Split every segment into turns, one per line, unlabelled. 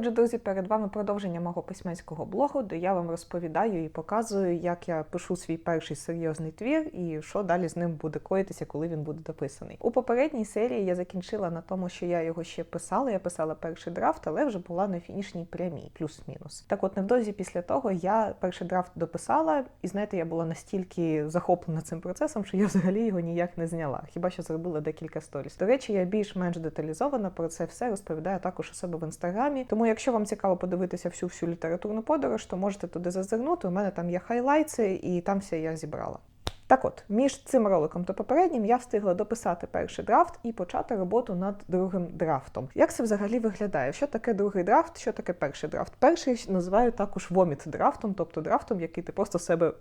Отже, друзі, перед вами продовження мого письменського блогу, де я вам розповідаю і показую, як я пишу свій перший серйозний твір і що далі з ним буде коїтися, коли він буде дописаний. У попередній серії я закінчила на тому, що я його ще писала. Я писала перший драфт, але вже була на фінішній прямій, плюс-мінус. Так, от невдовзі після того я перший драфт дописала, і знаєте, я була настільки захоплена цим процесом, що я взагалі його ніяк не зняла. Хіба що зробила декілька сторіс. До речі, я більш-менш деталізовано про це все розповідаю також у себе в інстаграмі. Тому, якщо вам цікаво подивитися всю всю літературну подорож, то можете туди зазирнути. У мене там є хайлайтси, і там все я зібрала. Так от, між цим роликом та попереднім я встигла дописати перший драфт і почати роботу над другим драфтом. Як це взагалі виглядає? Що таке другий драфт? Що таке перший драфт? Перший називаю також воміт драфтом, тобто драфтом, який ти просто себе.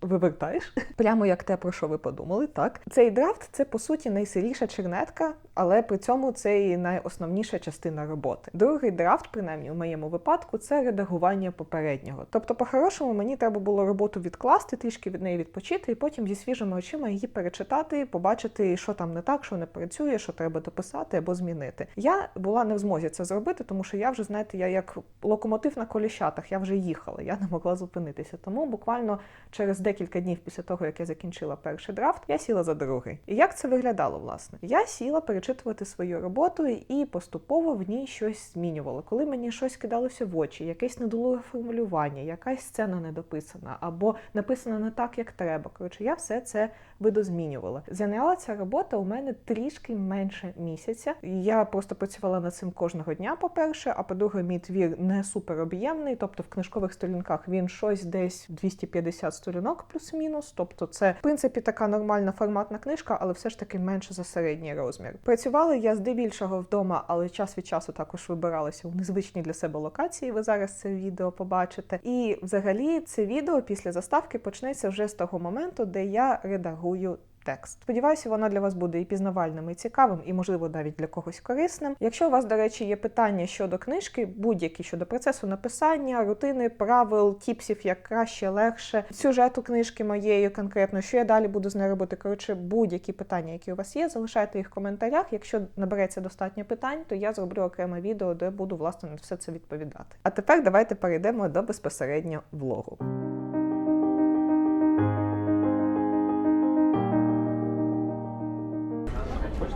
Вивертаєш прямо як те, про що ви подумали, так цей драфт це по суті найсиріша чернетка, але при цьому це і найосновніша частина роботи. Другий драфт, принаймні у моєму випадку, це редагування попереднього. Тобто, по-хорошому, мені треба було роботу відкласти, трішки від неї відпочити, і потім зі свіжими очима її перечитати, побачити, що там не так, що не працює, що треба дописати або змінити. Я була не в змозі це зробити, тому що я вже знаєте, я як локомотив на коліщатах, я вже їхала, я не могла зупинитися. Тому буквально через декілька днів після того, як я закінчила перший драфт, я сіла за другий. І як це виглядало, власне? Я сіла перечитувати свою роботу і поступово в ній щось змінювала. Коли мені щось кидалося в очі, якесь недолуге формулювання, якась сцена недописана, або написана не так, як треба. Коротше, я все це видозмінювала. Зайняла ця робота у мене трішки менше місяця. Я просто працювала над цим кожного дня, по-перше, а по-друге, мій твір не супер об'ємний, тобто в книжкових сторінках він щось десь 250 сторінок плюс-мінус. Тобто, це в принципі така нормальна форматна книжка, але все ж таки менше за середній розмір. Працювала я здебільшого вдома, але час від часу також вибиралася у незвичні для себе локації. Ви зараз це відео побачите. І взагалі це відео після заставки почнеться вже з того моменту, де я редагую. Текст. Сподіваюся, воно для вас буде і пізнавальним, і цікавим, і, можливо, навіть для когось корисним. Якщо у вас, до речі, є питання щодо книжки, будь-які щодо процесу написання, рутини, правил, тіпсів, як краще, легше, сюжету книжки моєї конкретно, що я далі буду з нею робити. Коротше, будь-які питання, які у вас є, залишайте їх в коментарях. Якщо набереться достатньо питань, то я зроблю окреме відео, де буду власне на все це відповідати. А тепер давайте перейдемо до безпосередньо влогу.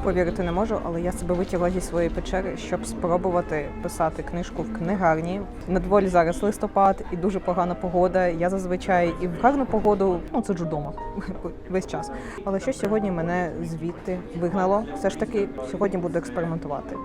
Повірити не можу, але я себе витягла зі своєї печери, щоб спробувати писати книжку в книгарні. На дворі зараз листопад і дуже погана погода. Я зазвичай і в гарну погоду, ну це вдома весь час. Але що сьогодні мене звідти вигнало? Все ж таки сьогодні буду експериментувати.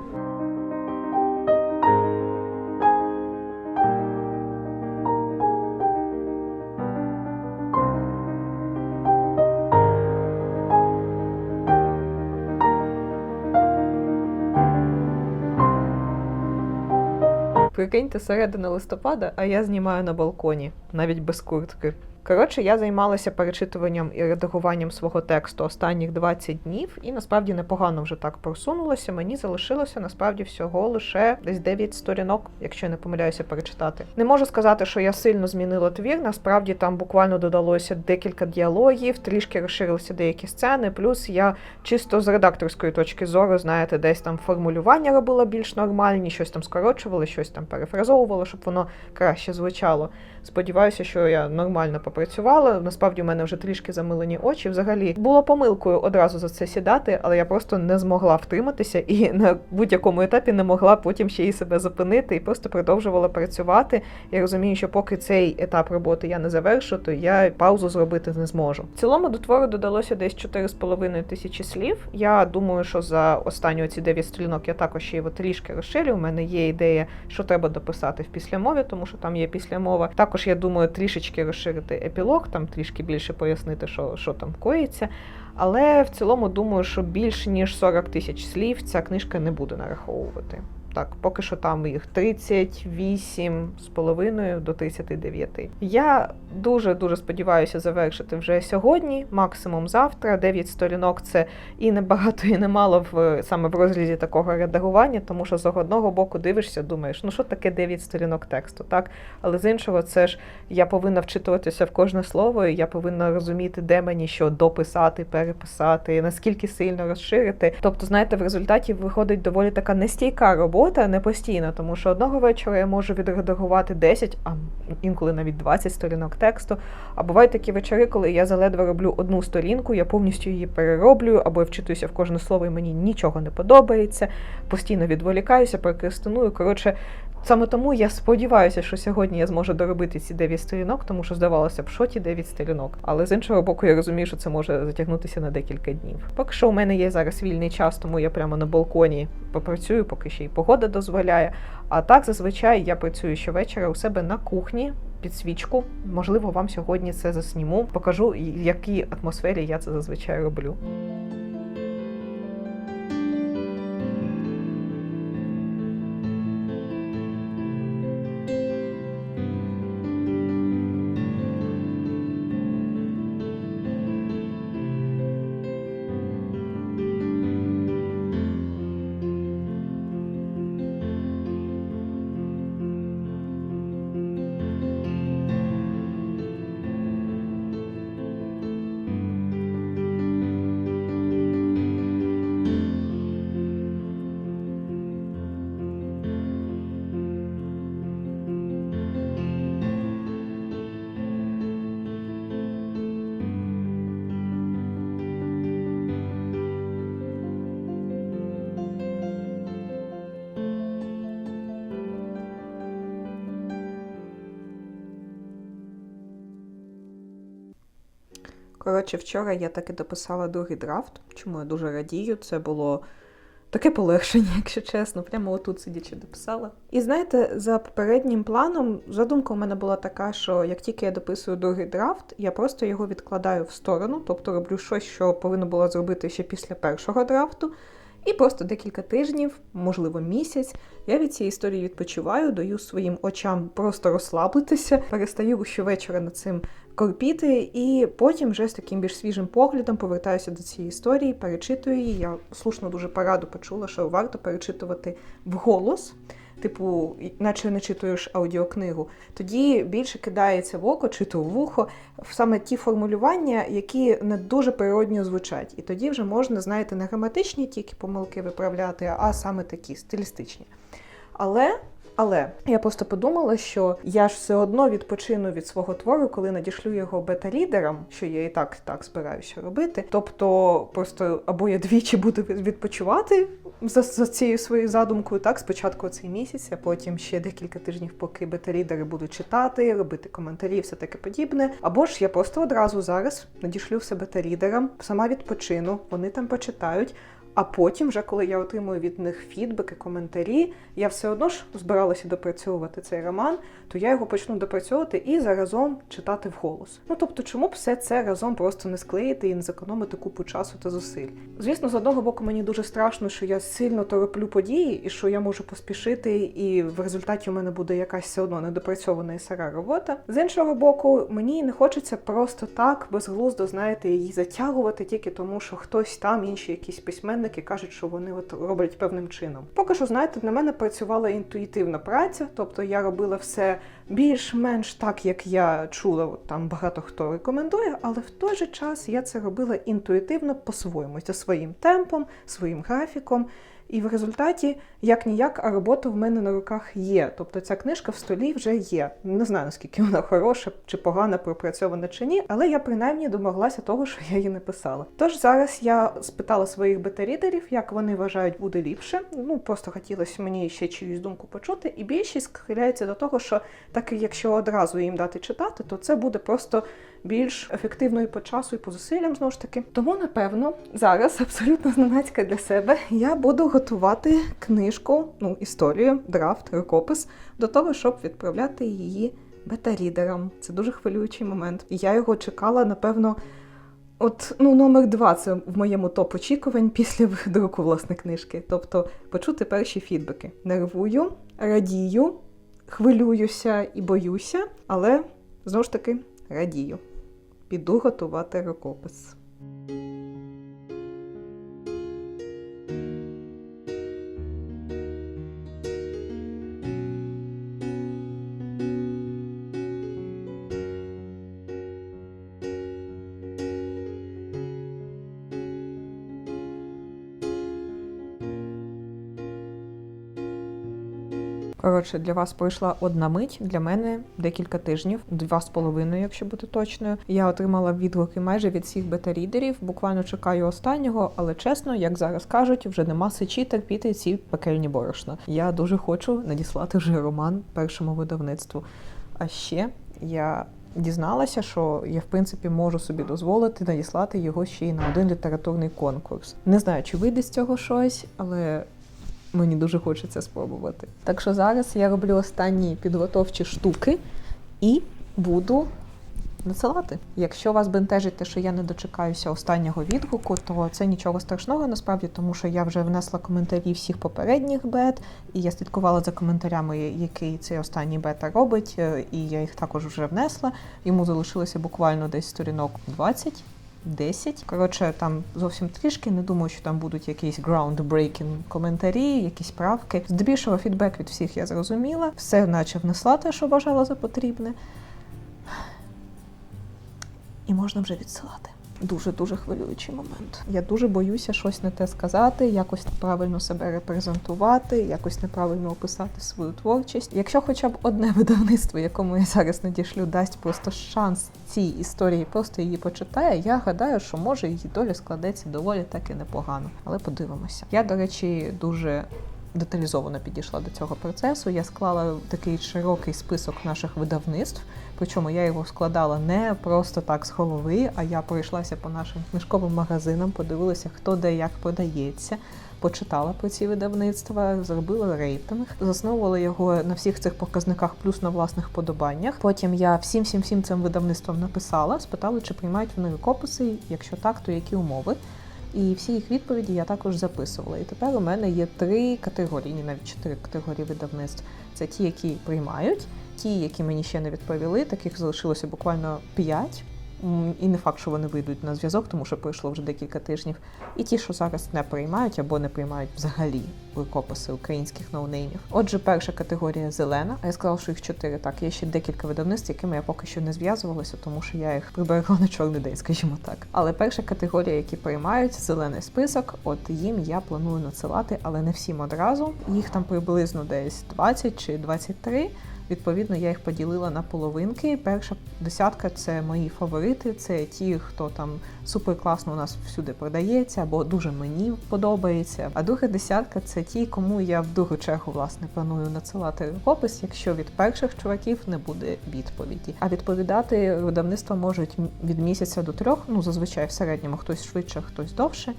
Прикиньте, середина листопада, а я знімаю на балконі, навіть без куртки. Коротше, я займалася перечитуванням і редагуванням свого тексту останніх 20 днів, і насправді непогано вже так просунулося. Мені залишилося насправді всього лише десь 9 сторінок, якщо я не помиляюся, перечитати. Не можу сказати, що я сильно змінила твір. Насправді там буквально додалося декілька діалогів, трішки розширилися деякі сцени. Плюс я чисто з редакторської точки зору, знаєте, десь там формулювання робила більш нормальні, щось там скорочувала, щось там перефразовувала, щоб воно краще звучало. Сподіваюся, що я нормально попрацювала. Насправді у мене вже трішки замилені очі. Взагалі було помилкою одразу за це сідати, але я просто не змогла втриматися і на будь-якому етапі не могла потім ще й себе зупинити і просто продовжувала працювати. Я розумію, що поки цей етап роботи я не завершу, то я паузу зробити не зможу. В цілому до твору додалося десь 4,5 тисячі слів. Я думаю, що за останні ці 9 сторінок я також ще його трішки розширю. У мене є ідея, що треба дописати в післямові, тому що там є післямова. Також я думаю трішечки розширити епілог, там трішки більше пояснити, що, що там коїться. Але в цілому думаю, що більш ніж 40 тисяч слів ця книжка не буде нараховувати. Так, поки що там їх 38 з половиною до 39. Я дуже дуже сподіваюся завершити вже сьогодні, максимум завтра. 9 сторінок це і не багато, і не мало в саме в розрізі такого редагування, тому що з одного боку дивишся, думаєш, ну що таке 9 сторінок тексту, так? Але з іншого, це ж я повинна вчитуватися в кожне слово, і я повинна розуміти, де мені що дописати, переписати, наскільки сильно розширити. Тобто, знаєте, в результаті виходить доволі така нестійка робота робота не постійна, тому що одного вечора я можу відредагувати 10, а інколи навіть 20 сторінок тексту. А бувають такі вечори, коли я заледве роблю одну сторінку, я повністю її перероблюю або я вчитуюся в кожне слово, і мені нічого не подобається, постійно відволікаюся, прокрастиную. Коротше, Саме тому я сподіваюся, що сьогодні я зможу доробити ці 9 сторінок, тому що здавалося б, що ті 9 сторінок. Але з іншого боку, я розумію, що це може затягнутися на декілька днів. Поки що у мене є зараз вільний час, тому я прямо на балконі попрацюю, поки ще й погода дозволяє. А так зазвичай я працюю щовечора у себе на кухні. Під свічку, можливо, вам сьогодні це засніму. Покажу, в якій атмосфері я це зазвичай роблю. Коротше, вчора я так і дописала другий драфт, чому я дуже радію. Це було таке полегшення, якщо чесно. Прямо отут сидячи дописала. І знаєте, за попереднім планом задумка у мене була така, що як тільки я дописую другий драфт, я просто його відкладаю в сторону, тобто роблю щось, що повинна була зробити ще після першого драфту. І просто декілька тижнів, можливо, місяць, я від цієї історії відпочиваю, даю своїм очам просто розслабитися, перестаю щовечора над цим корпіти, і потім вже з таким більш свіжим поглядом повертаюся до цієї історії, перечитую її. Я слушно дуже пораду почула, що варто перечитувати вголос. Типу, наче не читуєш аудіокнигу, тоді більше кидається в око чи то вухо саме ті формулювання, які не дуже природньо звучать. І тоді вже можна, знаєте, не граматичні тільки помилки виправляти, а саме такі стилістичні. Але але я просто подумала, що я ж все одно відпочину від свого твору, коли надішлю його бета-лідерам, що я і так так збираюся робити. Тобто, просто або я двічі буду відпочивати за за цією своєю задумкою, так спочатку цей місяць, а потім ще декілька тижнів, поки бета-лідери будуть читати, робити коментарі, все таке подібне. Або ж я просто одразу зараз надішлю все бета-лідерам, сама відпочину, вони там почитають. А потім, вже коли я отримую від них фідбеки, коментарі, я все одно ж збиралася допрацьовувати цей роман, то я його почну допрацьовувати і заразом читати вголос. Ну тобто, чому б все це разом просто не склеїти і не зекономити купу часу та зусиль? Звісно, з одного боку, мені дуже страшно, що я сильно тороплю події, і що я можу поспішити, і в результаті у мене буде якась все одно недопрацьована і сара робота. З іншого боку, мені не хочеться просто так безглуздо, знаєте, її затягувати тільки тому, що хтось там, інші якісь письменники кажуть, що вони от роблять певним чином. Поки що, знаєте, на мене працювала інтуїтивна праця, тобто я робила все більш-менш так, як я чула, там багато хто рекомендує, але в той же час я це робила інтуїтивно по-своєму, за своїм темпом, своїм графіком. І в результаті, як ніяк, а робота в мене на руках є. Тобто ця книжка в столі вже є. Не знаю, наскільки вона хороша чи погана, пропрацьована чи ні, але я принаймні домоглася того, що я її написала. Тож зараз я спитала своїх бета-рідерів, як вони вважають буде ліпше. Ну просто хотілося мені ще чиюсь думку почути, і більшість схиляється до того, що так якщо одразу їм дати читати, то це буде просто більш ефективною по часу і по зусиллям знову ж таки. Тому, напевно, зараз абсолютно зненацька для себе я буду готувати книжку, ну, історію, драфт, рукопис до того, щоб відправляти її бета-рідерам. Це дуже хвилюючий момент. І я його чекала, напевно. От, ну, номер два це в моєму топ очікувань після друку власне книжки. Тобто почути перші фідбеки. Нервую, радію, хвилююся і боюся, але знову ж таки радію. Піду готувати рукопис. Коротше, для вас пройшла одна мить, для мене декілька тижнів, два з половиною, якщо бути точною. Я отримала відгуки майже від всіх бета-рідерів. Буквально чекаю останнього, але чесно, як зараз кажуть, вже нема сечі терпіти ці пекельні борошна. Я дуже хочу надіслати вже роман першому видавництву. А ще я дізналася, що я в принципі можу собі дозволити надіслати його ще й на один літературний конкурс. Не знаю, чи вийде з цього щось, але мені дуже хочеться спробувати. Так що зараз я роблю останні підготовчі штуки і буду надсилати. Якщо вас бентежить те, що я не дочекаюся останнього відгуку, то це нічого страшного насправді, тому що я вже внесла коментарі всіх попередніх бет, і я слідкувала за коментарями, який цей останній бета робить, е, і я їх також вже внесла. Йому залишилося буквально десь сторінок 20. 10. Коротше, там зовсім трішки. Не думаю, що там будуть якісь groundbreaking коментарі, якісь правки. Здебільшого фідбек від всіх я зрозуміла. Все, наче внесла те, що вважала за потрібне. І можна вже відсилати. Дуже дуже хвилюючий момент. Я дуже боюся щось не те сказати, якось неправильно себе репрезентувати, якось неправильно описати свою творчість. Якщо хоча б одне видавництво, якому я зараз надішлю, дасть просто шанс цій історії, просто її почитає, я гадаю, що може її доля складеться доволі таки непогано. Але подивимося. Я, до речі, дуже. Деталізовано підійшла до цього процесу. Я склала такий широкий список наших видавництв. Причому я його складала не просто так з голови, а я пройшлася по нашим книжковим магазинам, подивилася, хто де як продається. Почитала про ці видавництва, зробила рейтинг, засновувала його на всіх цих показниках, плюс на власних подобаннях. Потім я всім всім всім цим видавництвам написала, спитала, чи приймають вони рукописи, якщо так, то які умови. І всі їх відповіді я також записувала. І тепер у мене є три категорії, навіть чотири категорії видавництв. Це ті, які приймають, ті, які мені ще не відповіли. Таких залишилося буквально п'ять. І не факт, що вони вийдуть на зв'язок, тому що пройшло вже декілька тижнів. І ті, що зараз не приймають або не приймають взагалі рукописи українських ноунеймів. Отже, перша категорія зелена. А я сказала, що їх чотири. Так, є ще декілька видавництв, якими я поки що не зв'язувалася, тому що я їх приберегла на чорний день, скажімо так. Але перша категорія, які приймають зелений список, от їм я планую надсилати, але не всім одразу. Їх там приблизно десь 20 чи 23. Відповідно, я їх поділила на половинки. Перша десятка це мої фаворити, це ті, хто там супер класно у нас всюди продається, або дуже мені подобається. А друга десятка це ті, кому я в другу чергу власне планую надсилати рукопис, якщо від перших чуваків не буде відповіді. А відповідати видавництва можуть від місяця до трьох. Ну зазвичай в середньому хтось швидше, хтось довше.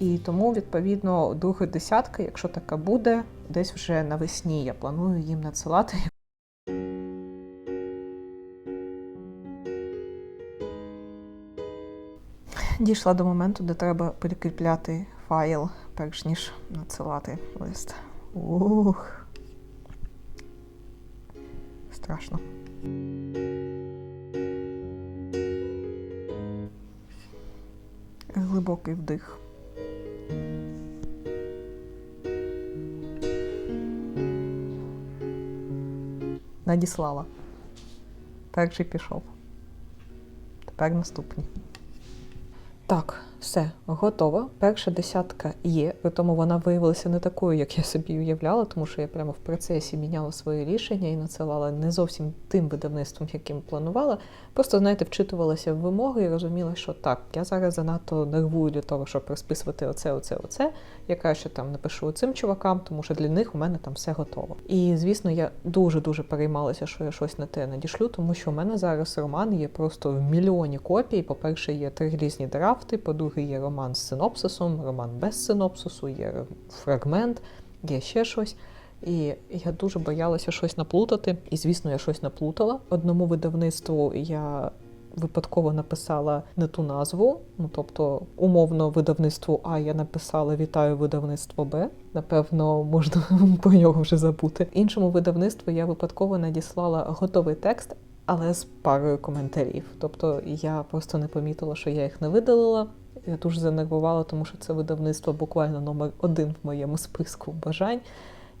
І тому, відповідно, друга десятка, якщо така буде, десь вже навесні я планую їм надсилати. Дійшла до моменту, де треба прикріпляти файл, перш ніж надсилати лист. Ух. Страшно. Глибокий вдих. Надіслала. Перший пішов. Тепер наступні. Так, все, готово. Перша десятка є, при тому вона виявилася не такою, як я собі уявляла, тому що я прямо в процесі міняла своє рішення і надсилала не зовсім тим видавництвом, яким планувала. Просто, знаєте, вчитувалася в вимоги і розуміла, що так, я зараз занадто нервую для того, щоб розписувати оце, оце, оце. Я краще там напишу цим чувакам, тому що для них у мене там все готово. І звісно, я дуже-дуже переймалася, що я щось на те надішлю, тому що у мене зараз роман є просто в мільйоні копій. По-перше, є три різні драфти, по-друге, є роман з синопсисом, роман без синопсису, є фрагмент, є ще щось. І я дуже боялася щось наплутати. І, звісно, я щось наплутала. Одному видавництву я випадково написала не ту назву. Ну тобто, умовно, видавництву А я написала Вітаю видавництво Б. Напевно, можна про нього вже забути. Іншому видавництву я випадково надіслала готовий текст. Але з парою коментарів. Тобто я просто не помітила, що я їх не видалила. Я дуже занервувала, тому що це видавництво буквально номер один в моєму списку бажань.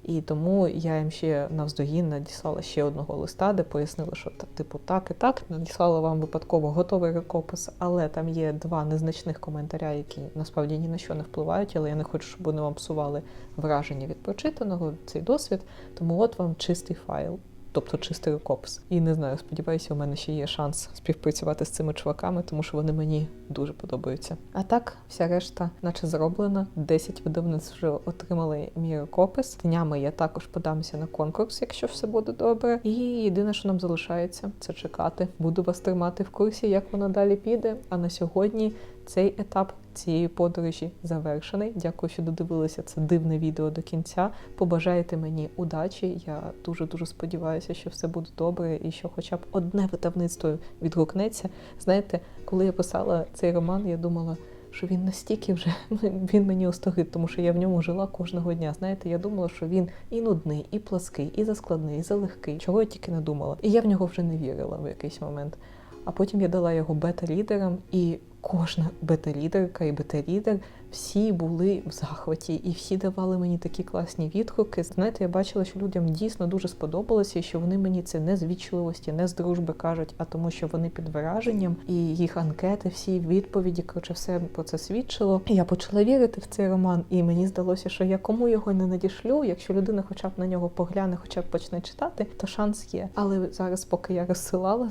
І тому я їм ще навздогін надіслала ще одного листа, де пояснила, що типу так і так. Надіслала вам випадково готовий рукопис, але там є два незначних коментаря, які насправді ні на що не впливають, але я не хочу, щоб вони вам псували враження від прочитаного, цей досвід. Тому от вам чистий файл. Тобто чистий рукопис. І не знаю, сподіваюся, у мене ще є шанс співпрацювати з цими чуваками, тому що вони мені дуже подобаються. А так, вся решта, наче зроблена. 10 видавництв вже отримали мій рукопис. Днями я також подамся на конкурс, якщо все буде добре. І єдине, що нам залишається, це чекати. Буду вас тримати в курсі, як воно далі піде. А на сьогодні цей етап цієї подорожі завершений. Дякую, що додивилися це дивне відео до кінця. Побажайте мені удачі. Я дуже дуже сподіваюся, що все буде добре, і що, хоча б одне видавництво відгукнеться. Знаєте, коли я писала цей роман, я думала. Що він настільки вже ну, він мені остогид, тому що я в ньому жила кожного дня. Знаєте, я думала, що він і нудний, і плаский, і заскладний, і залегкий. Чого я тільки не думала. І я в нього вже не вірила в якийсь момент. А потім я дала його бета-лідерам, і кожна бета-лідерка і бета-лідер всі були в захваті, і всі давали мені такі класні відгуки. Знаєте, я бачила, що людям дійсно дуже сподобалося, що вони мені це не з вічливості, не з дружби кажуть, а тому, що вони під враженням, і їх анкети, всі відповіді, коротше, все про це свідчило. Я почала вірити в цей роман, і мені здалося, що я кому його не надішлю, якщо людина, хоча б на нього погляне, хоча б почне читати, то шанс є. Але зараз, поки я розсилала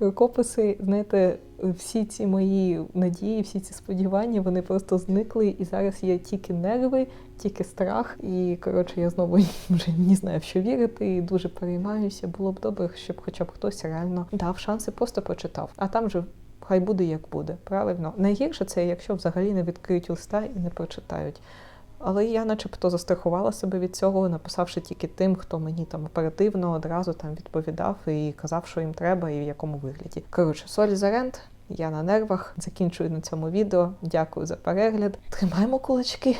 рукописи, знаєте, всі ці мої надії, всі ці сподівання, вони просто зникли. І зараз є тільки нерви, тільки страх. І коротше, я знову вже не знаю, в що вірити, і дуже переймаюся. Було б добре, щоб хоча б хтось реально дав шанси, просто прочитав. А там же. Хай буде як буде, правильно. Найгірше це, якщо взагалі не відкриють листа і не прочитають. Але я, начебто, застрахувала себе від цього, написавши тільки тим, хто мені там оперативно одразу там відповідав і казав, що їм треба, і в якому вигляді. Коротше, сорі за рент. Я на нервах закінчую на цьому відео. Дякую за перегляд. Тримаємо кулачки.